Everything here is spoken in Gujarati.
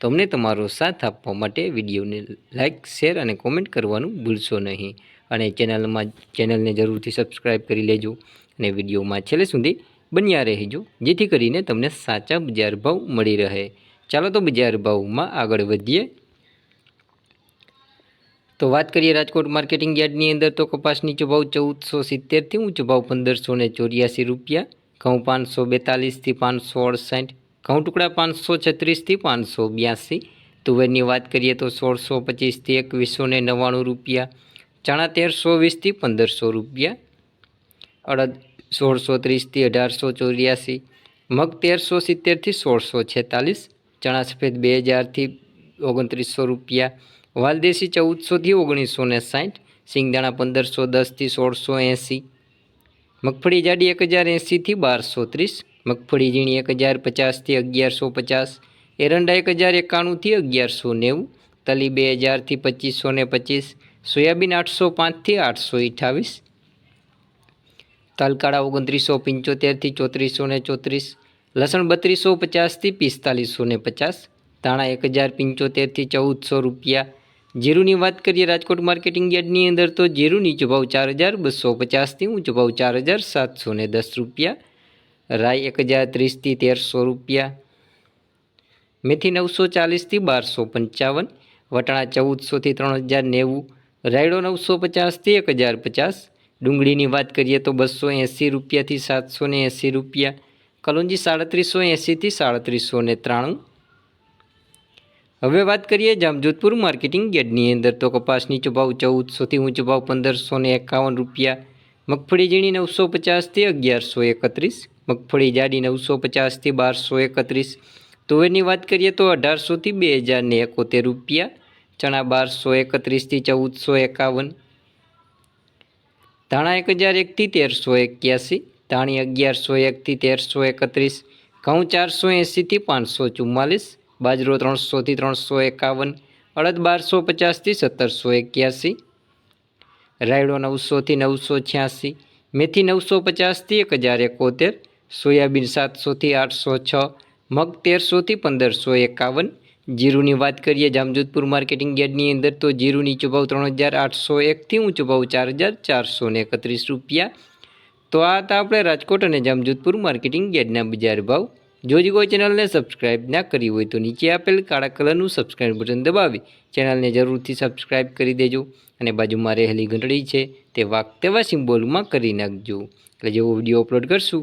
તો અમને તમારો સાથ આપવા માટે વિડીયોને લાઇક શેર અને કોમેન્ટ કરવાનું ભૂલશો નહીં. અને ચેનલમાં, ચેનલને જરૂરથી સબસ્ક્રાઈબ કરી લેજો અને વિડીયોમાં છેલ્લે સુધી બન્યા રહેજો, જેથી કરીને તમને સાચા બજાર ભાવ મળી રહે. ચાલો તો બજાર ભાવમાં આગળ વધીએ. તો વાત કરીએ રાજકોટ માર્કેટિંગ યાર્ડની અંદર તો કપાસ નીચો ભાવ ચૌદસો સિત્તેરથી ઊંચો ભાવ પંદરસો ને ચોર્યાસી રૂપિયા, ઘઉં પાંચસો બેતાલીસથી પાંચસો અડસાઠ ઘઉં ટુકડા પાંચસો છત્રીસથી પાંચસો બ્યાસી. તુવેરની વાત કરીએ તો સોળસો પચીસથી એકવીસો ને નવ્વાણું રૂપિયા. ચણા તેરસો વીસથી પંદરસો રૂપિયા. અડદ સોળસો ત્રીસથી અઢારસો ચોર્યાસી. મગ તેરસો સિત્તેરથી સોળસો છેતાલીસ. ચણા સફેદ બે હજારથી ઓગણત્રીસો રૂપિયા. વાલદેશી ચૌદસોથી ઓગણીસો ને સાઠ. સિંગદાણા પંદરસો દસથી સોળસો એંસી. મગફળી જાડી એક હજાર એંસીથી બારસો ત્રીસ. મગફળી ઝીણી એક હજાર પચાસથી અગિયારસો પચાસ, એરંડા એક હજાર એકાણુંથી અગિયારસો નેવું, તલી બે હજારથી પચીસો ને પચીસ, સોયાબીન આઠસો પાંચથી આઠસો અઠાવીસ તલકાળા ઓગણત્રીસો પંચોતેરથી ચોત્રીસો ને ચોત્રીસ, લસણ બત્રીસો પચાસથી પિસ્તાલીસો ને પચાસ, ધાણા એક હજાર પંચોતેરથી ચૌદસો રૂપિયા. જીરુની વાત કરીએ રાજકોટ માર્કેટિંગ યાર્ડની અંદર તો જીરુની નીચો ભાવ ચાર હજાર બસો પચાસથી ઊંચો ભાવ ચાર હજાર સાતસો ને દસ રૂપિયા. રાઈ એક હજાર ત્રીસથી તેરસો રૂપિયા. મેથી નવસો ચાલીસથી બારસો પંચાવન. વટાણા ચૌદસોથી ત્રણ હજાર નેવું. રાયડો નવસો પચાસથી એક હજાર પચાસ. ડુંગળીની વાત કરીએ તો બસો એંસી રૂપિયાથી સાતસો ને એંસી રૂપિયા. કલોંજી સાડત્રીસો એંસીથી સાડત્રીસો ને ત્રાણું. હવે વાત કરીએ જામજોધપુર માર્કેટિંગ યાર્ડની અંદર તો કપાસ નીચો ભાવ ચૌદસોથી ઊંચો ભાવ પંદરસો ને એકાવન રૂપિયા. મગફળી ઝીણી નવસો પચાસથી અગિયારસો એકત્રીસ. મગફળી, જાડી નવસો પચાસથી બારસો એકત્રીસ. તુવેરની વાત કરીએ તો અઢારસોથી બે હજારને એકોતેર રૂપિયા, ચણા બારસો એકત્રીસથી ચૌદસો એકાવન. ધાણા એક હજાર એકથી તેરસો એક્યાસી, ધાણી અગિયારસો એકથી તેરસો એકત્રીસ, ઘઉં ચારસો એંસીથી પાંચસો ચુમ્માલીસ, બાજરો ત્રણસોથી ત્રણસો એકાવન, અડદ બારસો પચાસથી સત્તરસો એક્યાસી, રાયડો નવસોથી નવસો છ્યાસી, મેથી નવસો પચાસથી એક હજાર એકોતેર સોયાબીન સાતસોથી આઠસો છ, મગ તેરસોથી પંદરસો એકાવન. જીરુની વાત કરીએ જામજોધપુર માર્કેટિંગ યાર્ડની અંદર તો જીરું નીચો ભાવ ત્રણ હજાર આઠસો એકથી ઊંચો ભાવ ચાર હજાર ચારસો એકત્રીસ રૂપિયા. તો આ હતા આપણે રાજકોટ અને જામજોધપુર માર્કેટિંગ યાર્ડના બજાર ભાવ. જો હજી કોઈ ચેનલને સબસ્ક્રાઇબ ના કરી હોય તો નીચે આપેલ કાળા કલરનું સબસ્ક્રાઇબ બટન દબાવી ચેનલને જરૂરથી સબસ્ક્રાઇબ કરી દેજો અને બાજુમાં રહેલી ઘંટડી છે તે વાક તેવા સિમ્બોલમાં કરી નાખજો. એટલે જેવો વીડિયો અપલોડ કરશું